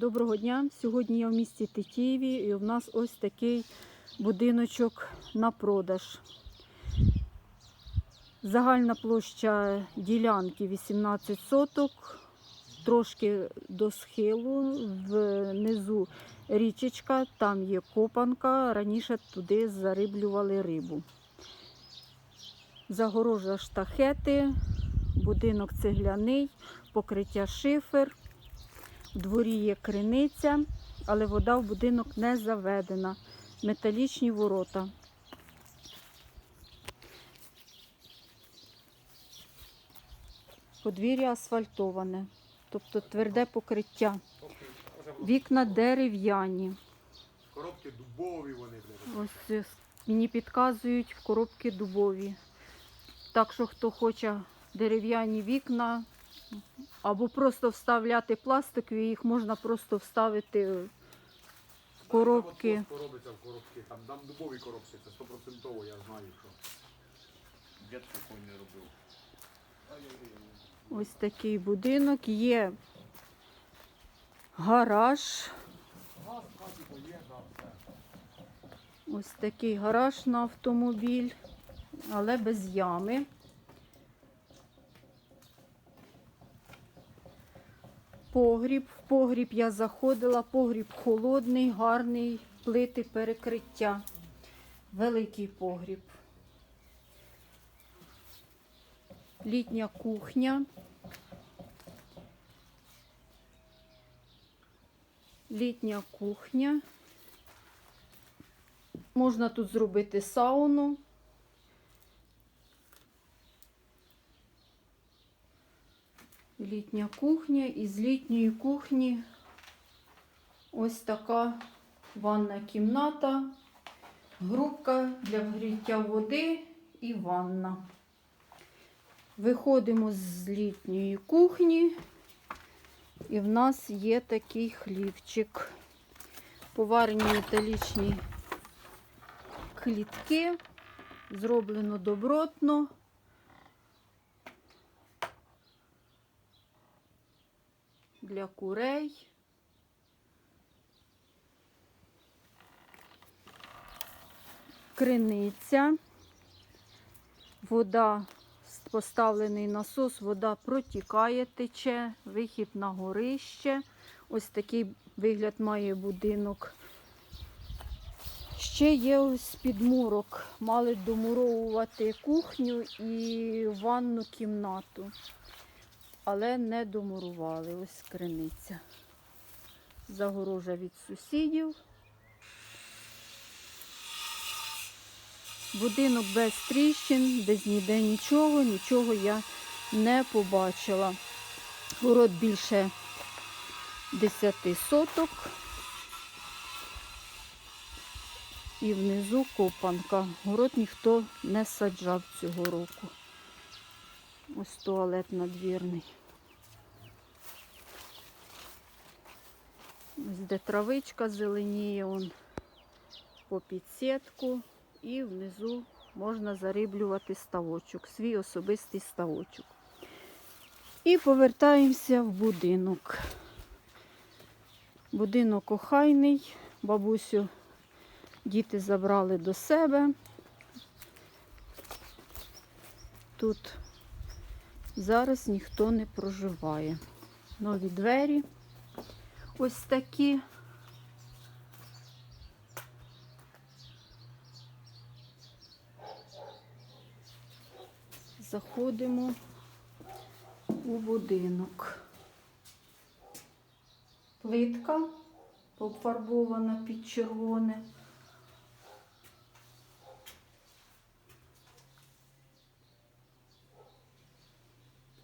Доброго дня! Сьогодні я в місті Тетіїві і в нас ось такий будиночок на продаж. Загальна площа ділянки 18 соток, трошки до схилу, внизу річечка, там є копанка. Раніше туди зариблювали рибу. Загорожа штахети, будинок цегляний, покриття шифер. В дворі є криниця, але вода в будинок не заведена. Металічні ворота. Подвір'я асфальтоване, тобто тверде покриття. Вікна дерев'яні. Коробки дубові вони. Ось мені підказують коробки дубові. Так що хто хоче дерев'яні вікна або просто вставляти пластикові, їх можна просто вставити в коробки. Там робиться в коробки, там, там дубові коробки, це стопроцентово, я знаю, що. Дід такий не робив. Ось такий будинок. Є гараж. Ось такий гараж на автомобіль, але без ями. Погріб. В погріб я заходила. Погріб холодний, гарний, плити перекриття. Великий погріб. Літня кухня. Літня кухня. Можна тут зробити сауну. Літня кухня. І з літньої кухні ось така ванна кімната, грубка для вгріття води і ванна. Виходимо з літньої кухні, і в нас є такий хлівчик. Поварені металічні клітки, зроблено добротно. Для курей. Криниця. Вода поставлений насос, вода протікає, тече, вихід на горище. Ось такий вигляд має будинок. Ще є ось підмурок. Мали домуровувати кухню і ванну кімнату, але не домурували. Ось криниця. Загорожа від сусідів. Будинок без тріщин, без ніде нічого, нічого я не побачила. Город більше 10 соток. І внизу копанка. Город ніхто не саджав цього року. Ось туалет надвірний. Ось де травичка зеленіє, он по підсітку. І внизу можна зариблювати ставочок, свій особистий ставочок. І повертаємося в будинок. Будинок охайний, бабусю діти забрали до себе. Тут зараз ніхто не проживає. Нові двері ось такі. Заходимо у будинок. Плитка пофарбована під червоне.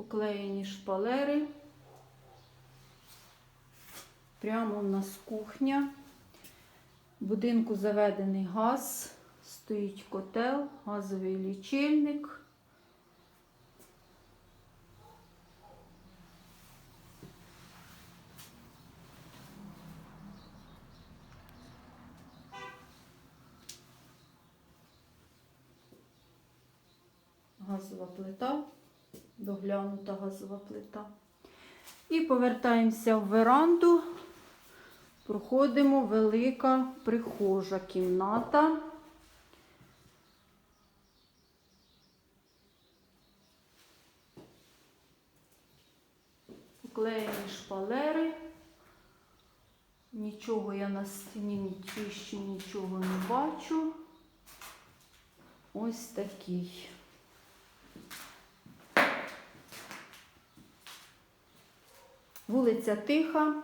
Поклеєні шпалери. Прямо в нас кухня. В будинку заведений газ, стоїть котел, газовий лічильник. газова плита, доглянута газова плита. І повертаємося в веранду. Проходимо велика прихожа кімната. Поклеєні шпалери. Нічого я на стіні не чищу, нічого не бачу. Ось такий. Вулиця Тиха.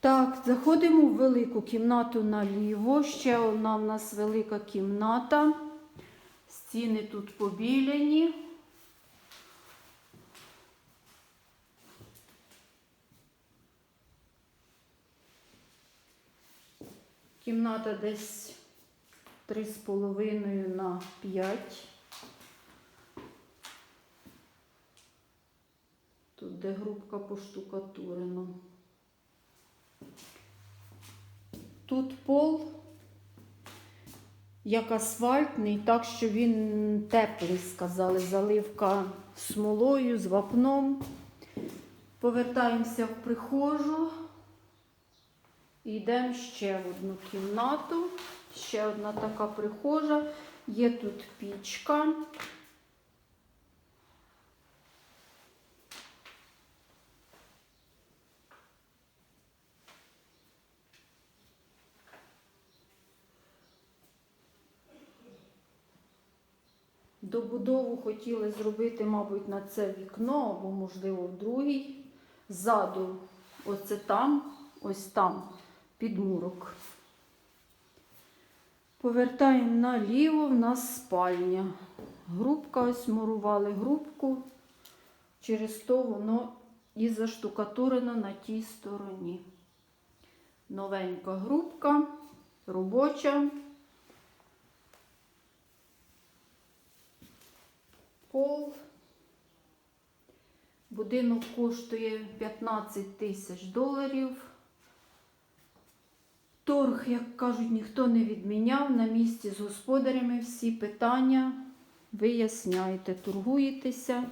Так, заходимо в велику кімнату наліво. Ще одна в нас велика кімната. Стіни тут побіляні. Кімната десь 3,5 на 5. Тут де грубка поштукатурена. Тут пол як асфальтний, так що він теплий, сказали, заливка смолою з вапном. Повертаємося в прихожу. Йдемо ще в одну кімнату. Ще одна така прихожа. Є тут пічка. Добудову хотіли зробити, мабуть, на це вікно або, можливо, в другий. Ззаду, оце там, ось там, підмурок. Повертаємо наліво, в нас спальня. Грубка, ось мурували грубку. Через то воно і заштукатурено на тій стороні. Новенька грубка, робоча. Пол. Будинок коштує 15 тисяч доларів. Торг, як кажуть, ніхто не відміняв. На місці з господарями всі питання виясняєте, торгуєтеся,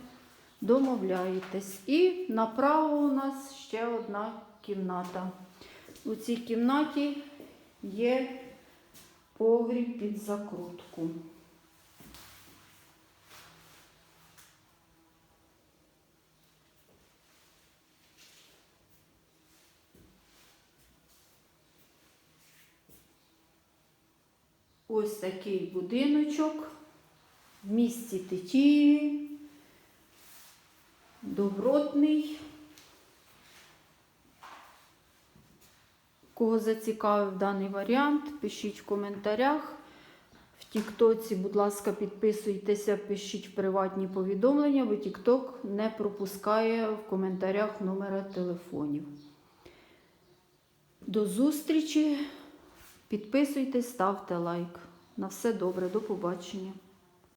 домовляєтесь. І направо у нас ще одна кімната. У цій кімнаті є погріб під закрутку. Ось такий будиночок в місті Тетіїві, добротний. Кого зацікавив даний варіант, пишіть в коментарях. В Тіктоці, будь ласка, підписуйтеся, пишіть приватні повідомлення, бо Тікток не пропускає в коментарях номера телефонів. До зустрічі! Підписуйтесь, ставте лайк. На все добре, до побачення.